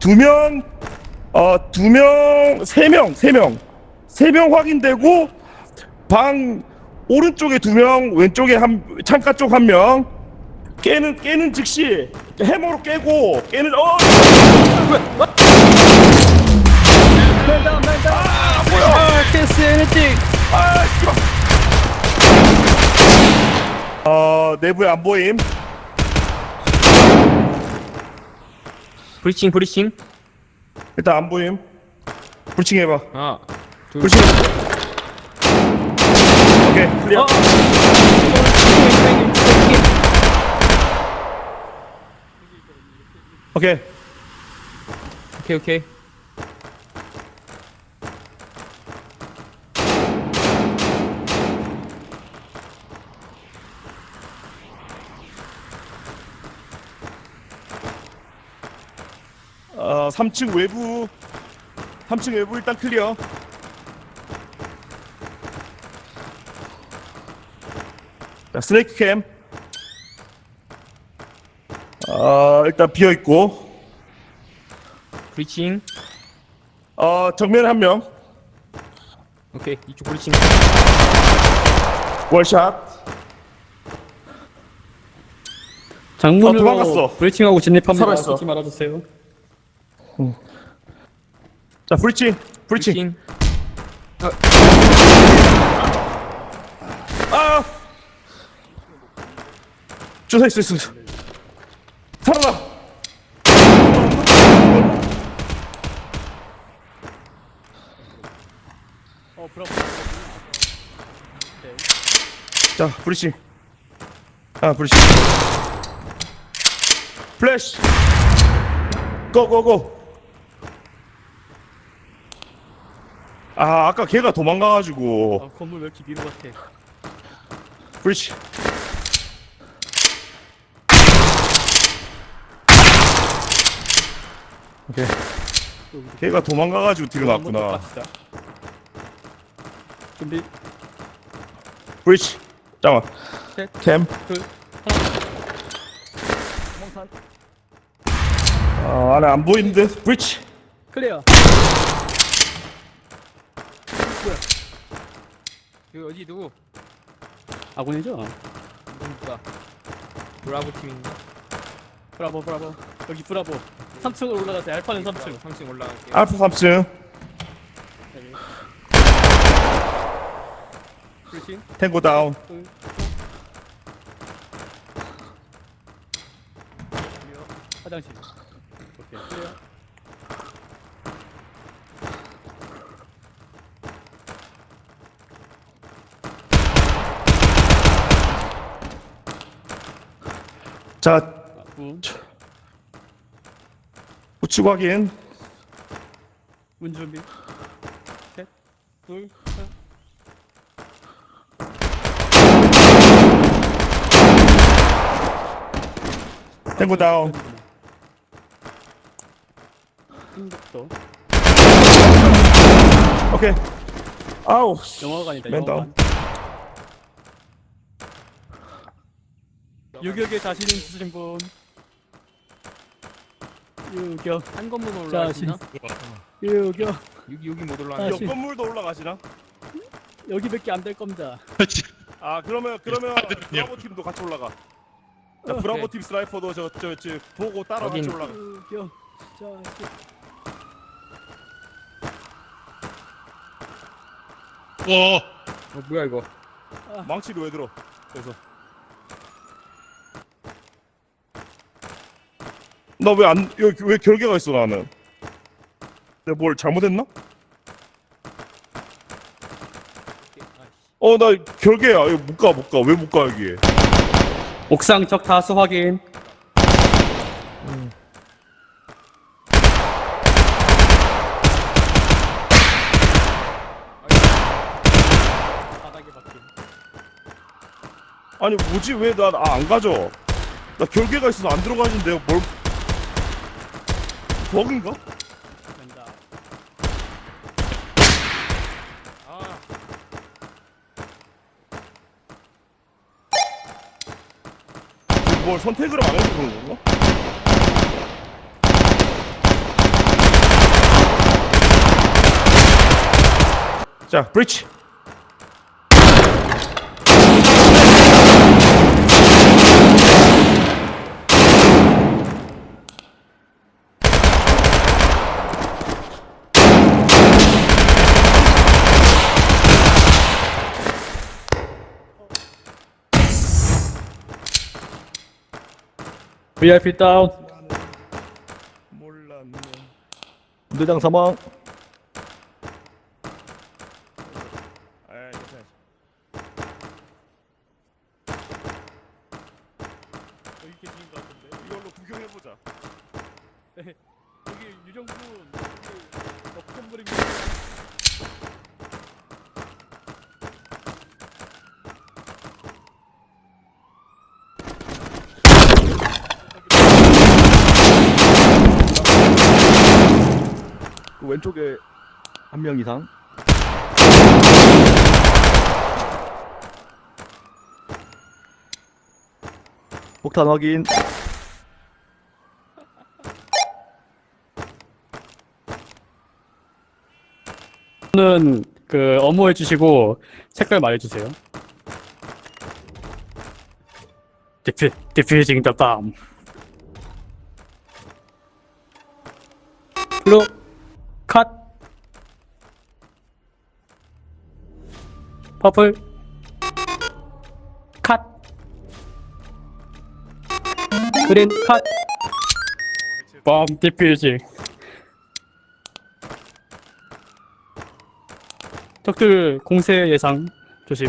두 명, 어, 두 명, 세 명, 세 명, 세 명 확인되고 방 오른쪽에 두 명, 왼쪽에 한 창가 쪽 한 명. 깨는 깨는 즉시 해머로 깨고 깨는 어아 뭐야 아, 씨발. 어 내부에 안 보임. 브리칭 브리칭 일단 안 보임. 불칭 해봐. 하나 둘 불칭. 오케이 클리어. 어 오케이. 오케이 오케이 어 3층 외부 3층 외부 일단 클리어. 자 스네이크 캠. 어 일단 비어 있고. 브리칭 어 정면에 한 명. 오케이 이쪽 브리칭 월샷. 장문으로 어, 도망갔어. 브레이칭하고 진입합니다 살아있어. 잊지 말아주세요 자 브리칭 브리칭. 브리칭 아! 주사 있어 있어 있어. 살아나. 어 브라보 자 브리칭. 아 브리칭. 플래시. 고고고. 아 아까 걔가 도망가가지고 아 건물 왜 이렇게 미로 같아 브리치. 오케이. 걔가 도망가가지고 뒤로 났구나. 갑시다. 준비 브리치. 잠깐. 셋. 캠. 둘 하나 몽산 어, 안에 안 보이는데. 브리치. 클리어 여기 어디 누구? 아군이죠? 누구가? 브라보 팀인가? 브라보 브라보. 여기 브라보. 3층으로 올라가세요. 알파는 3층. 3층 올라갈게 알파 3층. 브레이칭 탱고 다운. 화장실. 오케이 자, 아, 문, 우측 확인. 문 준비 셋, 둘, 하나 탱고 다운. 한국도 오케이. 아우. 영화관이다 맨 영화관 유격에 자신 있으신 분. 유격. 한 자, 수 있나? 유격. 여기 여기 못 아, 올라가네. 건물도 올라가시나? 여기밖에 안 될 겁니다. 아 그러면 그러면 브라보 팀도 같이 올라가. 자, 브라보 팀 스나이퍼도 저저 저 보고 따라 같이. 올라가. 유격. 자식 어. 뭐야 이거? 망치를 왜 들어? 그래서 나 왜 안 여기 왜 결계가 있어 나는? 내가 뭘 잘못했나? 어 나 결계야 여기 못 가 못 가 왜 못 가 여기? 옥상 적 다수 확인 바닥에 박힌 아니 뭐지 왜나안 가져? 나 결계가 있어서 안 들어가는데 뭘 버그인가? 된다. 아. 뭘 선택을 안 해서 그런 건가? 자, 브릿지. VIP 다운. 몰랐네 부대장 사망. 아 괜찮아 여기 계신 것 같은데. 이걸로 구경해 보자 여기 유령군 여기 덕분부림 왼쪽에 한 명 이상. 폭탄 확인. 는그 어모해 주시고 색깔 말해 주세요. 디피 디퓨징 더 밤. 블루 퍼플 컷. 그린 컷. 범 디퓨징. 적들 공세 예상 조심.